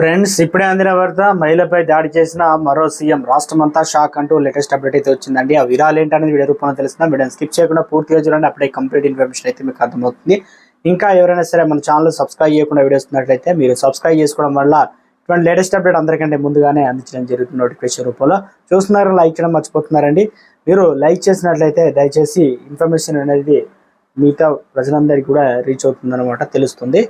Friends ఇప్పుడే అందిన వార్త మహిళపై దాడి చేసిన మరో సీఎం. రాష్ట్రం అంతా షాక్ అంటూ లేటెస్ట్ అప్డేట్ అయితే వచ్చిందండి. ఆ విరాలు ఏంటనేది వీడియో రూపంలో తెలుస్తుందా. వీడియోని స్కిప్ చేయకుండా పూర్తిగా చూడండి. అప్పుడే కంప్లీట్ ఇన్ఫర్మేషన్ అయితే మీకు అర్థమవుతుంది. ఇంకా ఎవరైనా సరే మన ఛానల్ సబ్స్క్రైబ్ చేయకుండా వీడియోస్ ఉన్నట్లయితే మీరు సబ్స్క్రైబ్ చేసుకోవడం వల్ల ఇటువంటి లేటెస్ట్ అప్డేట్ అందరికంటే ముందుగానే అందించడం జరుగుతుంది నోటిఫికేషన్ రూపంలో. చూస్తున్నారు లైక్ చేయడం మర్చిపోతున్నారండి. మీరు లైక్ చేసినట్లయితే దయచేసి ఇన్ఫర్మేషన్ అనేది మిగతా ప్రజలందరికీ కూడా రీచ్ అవుతుందన్నమాట తెలుస్తుంది.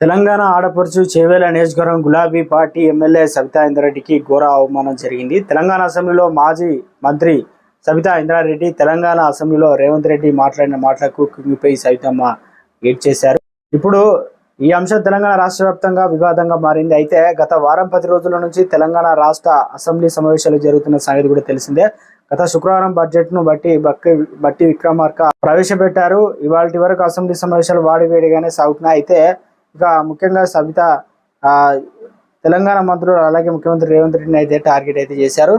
తెలంగాణ ఆడపడుచు చేవేల నియోజకవర్గం గులాబీ పార్టీ ఎమ్మెల్యే సబితా ఇంద్రారెడ్డికి ఘోర అవమానం జరిగింది. తెలంగాణ అసెంబ్లీలో మాజీ మంత్రి సబితా ఇంద్రారెడ్డి తెలంగాణ అసెంబ్లీలో రేవంత్ రెడ్డి మాట్లాడిన మాటలకు కుంగిపోయి సవితమ్మ గేట్ చేశారు. ఇప్పుడు ఈ అంశం తెలంగాణ రాష్ట్ర వ్యాప్తంగా వివాదంగా మారింది. అయితే గత వారం పది రోజుల నుంచి తెలంగాణ రాష్ట్ర అసెంబ్లీ సమావేశాలు జరుగుతున్న సంగతి కూడా తెలిసిందే. గత శుక్రవారం బడ్జెట్ను బట్టి బక్కి బట్టి విక్రమార్క ప్రవేశపెట్టారు. ఇవాళ వరకు అసెంబ్లీ సమావేశాలు వాడివేడిగానే సాగుతున్నాయి. అయితే ఇక ముఖ్యంగా సబిత తెలంగాణ మంత్రులు అలాగే ముఖ్యమంత్రి రేవంత్ రెడ్డిని అయితే టార్గెట్ అయితే చేశారు.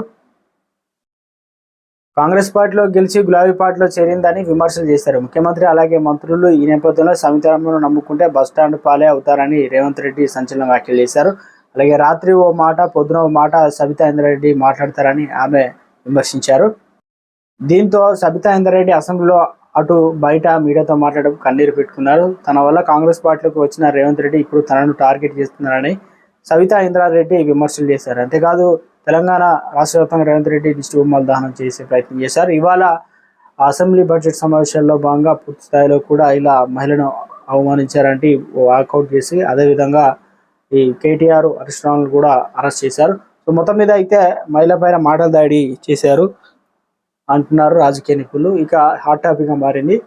కాంగ్రెస్ పార్టీలో గెలిచి గులాబీ పార్టీలో చేరిందని విమర్శలు చేశారు. ముఖ్యమంత్రి అలాగే మంత్రులు ఈ నేపథ్యంలో సమితారామను నమ్ముకుంటే బస్టాండ్ పాలే అవుతారని రేవంత్ రెడ్డి సంచలన వ్యాఖ్యలు చేశారు. అలాగే రాత్రి ఓ మాట పొద్దున ఓ మాట సబితా ఇంద్రారెడ్డి మాట్లాడతారని ఆమె విమర్శించారు. దీంతో సబితా ఇంద్రారెడ్డి అసెంబ్లీలో అటు బయట మీడియాతో మాట్లాడడం కన్నీరు పెట్టుకున్నారు. తన వల్ల కాంగ్రెస్ పార్టీలోకి వచ్చిన రేవంత్ రెడ్డి ఇప్పుడు తనను టార్గెట్ చేస్తున్నారని సవితా ఇంద్రారెడ్డి విమర్శలు చేశారు. అంతేకాదు తెలంగాణ రాష్ట్ర వ్యాప్తంగా రేవంత్ రెడ్డి దిష్టి బొమ్మలు దహనం చేసే ప్రయత్నం చేశారు. ఇవాళ అసెంబ్లీ బడ్జెట్ సమావేశాల్లో భాగంగా పూర్తి స్థాయిలో కూడా ఇలా మహిళను అవమానించారంటే వాకౌట్ చేసి అదేవిధంగా ఈ కేటీఆర్ హరీష్ రావును కూడా అరెస్ట్ చేశారు. సో మొత్తం మీద అయితే మహిళ పైన మాటల దాడి చేశారు. అంటున్నారు రాజకీయ నిపుణులు. ఇక హాట్ టాపిక్గా మారింది.